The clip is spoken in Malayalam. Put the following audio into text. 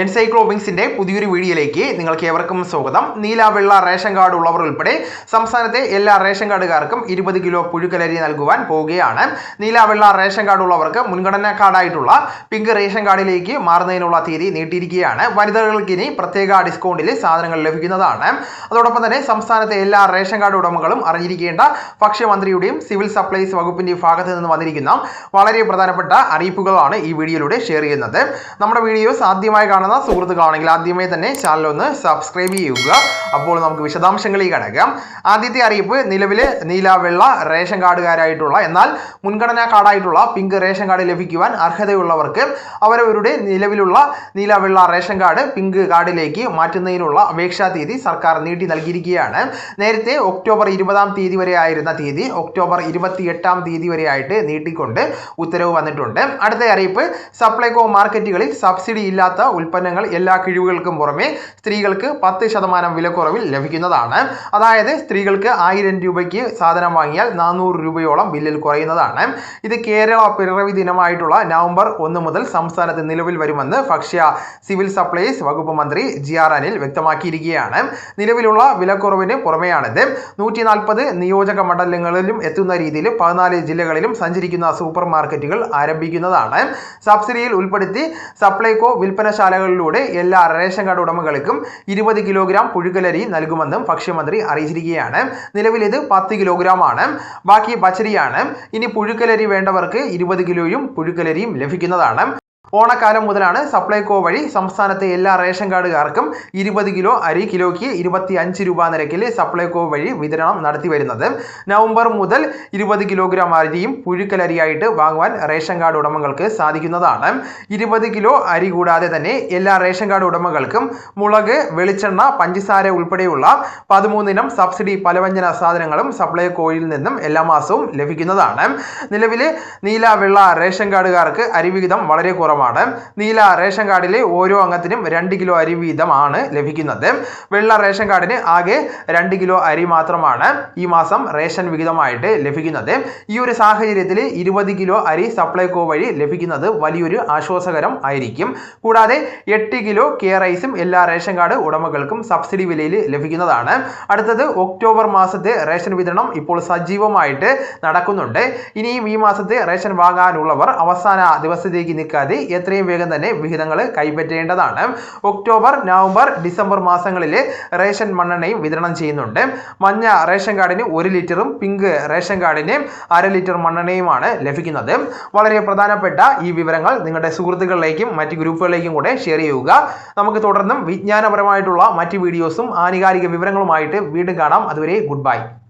എൻസൈക്ലോബിങ്സിന്റെ പുതിയൊരു വീഡിയോയിലേക്ക് നിങ്ങൾക്ക് ഏവർക്കും സ്വാഗതം. നീല വെള്ള റേഷൻ കാർഡ് ഉള്ളവർ ഉൾപ്പെടെ സംസ്ഥാനത്തെ എല്ലാ റേഷൻ കാർഡുകാർക്കും ഇരുപത് കിലോ പുഴുക്കലരി നൽകുവാൻ പോവുകയാണ് നീല വെള്ള റേഷൻ കാർഡ് ഉള്ളവർക്ക് മുൻഗണനാ കാർഡായിട്ടുള്ള പിങ്ക് റേഷൻ കാർഡിലേക്ക് മാറുന്നതിനുള്ള തീയതി നീട്ടിയിരിക്കുകയാണ്. വനിതകൾക്ക് ഇനി പ്രത്യേക ഡിസ്കൗണ്ടിൽ സാധനങ്ങൾ ലഭിക്കുന്നതാണ്. അതോടൊപ്പം തന്നെ സംസ്ഥാനത്തെ എല്ലാ റേഷൻ കാർഡ് ഉടമകളും അറിഞ്ഞിരിക്കേണ്ട ഭക്ഷ്യമന്ത്രിയുടെയും സിവിൽ സപ്ലൈസ് വകുപ്പിന്റെ ഭാഗത്ത് നിന്ന് വന്നിരിക്കുന്ന വളരെ പ്രധാനപ്പെട്ട അറിയിപ്പുകളാണ് ഈ വീഡിയോയിലൂടെ ഷെയർ ചെയ്യുന്നത്. നമ്മുടെ വീഡിയോസ് ആദ്യമായി കാണുന്ന സുഹൃത്തുക്കളാണെങ്കിൽ ആദ്യമേ തന്നെ ചാനൽ ഒന്ന് സബ്സ്ക്രൈബ് ചെയ്യുക. അപ്പോൾ നമുക്ക് വിശദാംശങ്ങളിലേക്ക് കടക്കാം ആദ്യത്തെ അറിയിപ്പ് നിലവിൽ നീല വെള്ള റേഷൻ കാർഡുകാരായിട്ടുള്ള എന്നാൽ മുൻഗണനാ കാർഡായിട്ടുള്ള പിങ്ക് റേഷൻ കാർഡ് ലഭിക്കുവാൻ അർഹതയുള്ളവർക്ക് അവരവരുടെ നിലവിലുള്ള നീല വെള്ള റേഷൻ കാർഡ് പിങ്ക് കാർഡിലേക്ക് മാറ്റുന്നതിനുള്ള അപേക്ഷാ തീയതി സർക്കാർ നീട്ടി നൽകിയിരിക്കുകയാണ്. നേരത്തെ ഒക്ടോബർ ഇരുപതാം തീയതി വരെ ആയിരുന്ന തീയതി ഒക്ടോബർ ഇരുപത്തി എട്ടാം തീയതി വരെ ആയിട്ട് നീട്ടിക്കൊണ്ട് ഉത്തരവ് വന്നിട്ടുണ്ട്. അടുത്ത അറിയിപ്പ് സപ്ലൈകോ മാർക്കറ്റുകളിൽ സബ്സിഡി ഇല്ലാത്ത ഉൽപ്പന്നങ്ങൾ എല്ലാ കിഴിവുകൾക്കും പുറമെ സ്ത്രീകൾക്ക് പത്ത് ശതമാനം വിലക്കുറവിൽ ലഭിക്കുന്നതാണ്. അതായത് സ്ത്രീകൾക്ക് ആയിരം രൂപയ്ക്ക് സാധനം വാങ്ങിയാൽ നാനൂറ് രൂപയോളം ബില്ലിൽ കുറയുന്നതാണ്. ഇത് കേരള പിറവി ദിനമായിട്ടുള്ള നവംബർ ഒന്ന് മുതൽ സംസ്ഥാനത്ത് നിലവിൽ വരുമെന്ന് ഭക്ഷ്യ സിവിൽ സപ്ലൈസ് വകുപ്പ് മന്ത്രി ജി ആർ അനിൽ വ്യക്തമാക്കിയിരിക്കുകയാണ്. നിലവിലുള്ള വിലക്കുറവിന് പുറമെയാണിത്. നൂറ്റി നാൽപ്പത് നിയോജക മണ്ഡലങ്ങളിലും എത്തുന്ന രീതിയിൽ പതിനാല് ജില്ലകളിലും സഞ്ചരിക്കുന്ന സൂപ്പർ മാർക്കറ്റുകൾ ആരംഭിക്കുന്നതാണ്. സബ്സിഡിയിൽ ഉൾപ്പെടുത്തി സപ്ലൈകോ വിൽപ്പനശാലകളിലൂടെ എല്ലാ റേഷൻ കാർഡ് ഉടമകൾക്കും ഇരുപത് കിലോഗ്രാം പുഴുക്കലരി നൽകുമെന്നും ഭക്ഷ്യമന്ത്രി അറിയിച്ചിരിക്കുകയാണ്. നിലവിൽ ഇത് പത്ത് കിലോഗ്രാം ആണ് ബാക്കി പച്ചരിയാണ്. ഇനി പുഴുക്കലരി വേണ്ടവർക്ക് ഇരുപത് കിലോയും പുഴുക്കലരിയും ലഭിക്കുന്നതാണ്. ഓണക്കാലം മുതലാണ് സപ്ലൈകോ വഴി സംസ്ഥാനത്തെ എല്ലാ റേഷൻ കാർഡുകാർക്കും ഇരുപത് കിലോ അരി കിലോയ്ക്ക് ഇരുപത്തി അഞ്ച് രൂപ നിരക്കിൽ സപ്ലൈകോ വഴി വിതരണം നടത്തി വരുന്നത്. നവംബർ മുതൽ ഇരുപത് കിലോഗ്രാം അരിയും പുഴുക്കലരിയായിട്ട് വാങ്ങുവാൻ റേഷൻ കാർഡ് ഉടമകൾക്ക് സാധിക്കുന്നതാണ്. ഇരുപത് കിലോ അരി കൂടാതെ തന്നെ എല്ലാ റേഷൻ കാർഡ് ഉടമകൾക്കും മുളക് വെളിച്ചെണ്ണ പഞ്ചസാര ഉൾപ്പെടെയുള്ള പതിമൂന്നിനം സബ്സിഡി പലവ്യഞ്ജന സാധനങ്ങളും സപ്ലൈകോയിൽ നിന്നും എല്ലാ മാസവും ലഭിക്കുന്നതാണ്. നിലവിലെ നീല വെള്ള റേഷൻ കാർഡുകാർക്ക് അരിവിഹിതം വളരെ കുറവാണ്. നീല റേഷൻ കാർഡിലെ ഓരോ അംഗത്തിനും രണ്ട് കിലോ അരി വീതമാണ് ലഭിക്കുന്നത്. വെള്ള റേഷൻ കാർഡിന് ആകെ രണ്ട് കിലോ അരി മാത്രമാണ് ഈ മാസം റേഷൻ വിഹിതമായിട്ട് ലഭിക്കുന്നത്. ഈ ഒരു സാഹചര്യത്തിൽ ഇരുപത് കിലോ അരി സപ്ലൈകോ വഴി ലഭിക്കുന്നത് വലിയൊരു ആശ്വാസകരം ആയിരിക്കും. കൂടാതെ എട്ട് കിലോ കെ റൈസും എല്ലാ റേഷൻ കാർഡ് ഉടമകൾക്കും സബ്സിഡി വിലയിൽ ലഭിക്കുന്നതാണ്. അടുത്തത് ഒക്ടോബർ മാസത്തെ റേഷൻ വിതരണം ഇപ്പോൾ സജീവമായിട്ട് നടക്കുന്നുണ്ട്. ഇനിയും ഈ മാസത്തെ റേഷൻ വാങ്ങാനുള്ളവർ അവസാന ദിവസത്തേക്ക് നിൽക്കാതെ എത്രയും വേഗം തന്നെ വിഹിതങ്ങൾ കൈപ്പറ്റേണ്ടതാണ്. ഒക്ടോബർ നവംബർ ഡിസംബർ മാസങ്ങളിൽ റേഷൻ മണ്ണെണ്ണയും വിതരണം ചെയ്യുന്നുണ്ട്. മഞ്ഞ റേഷൻ കാർഡിന് ഒരു ലിറ്ററും പിങ്ക് റേഷൻ കാർഡിന് അര ലിറ്റർ മണ്ണെണ്ണയുമാണ് ലഭിക്കുന്നത്. വളരെ പ്രധാനപ്പെട്ട ഈ വിവരങ്ങൾ നിങ്ങളുടെ സുഹൃത്തുക്കളിലേക്കും മറ്റ് ഗ്രൂപ്പുകളിലേക്കും കൂടെ ഷെയർ ചെയ്യുക. നമുക്ക് തുടർന്നും വിജ്ഞാനപരമായിട്ടുള്ള മറ്റ് വീഡിയോസും ആനുകാലിക വിവരങ്ങളുമായിട്ട് വീണ്ടും കാണാം. അതുവരെ ഗുഡ് ബൈ.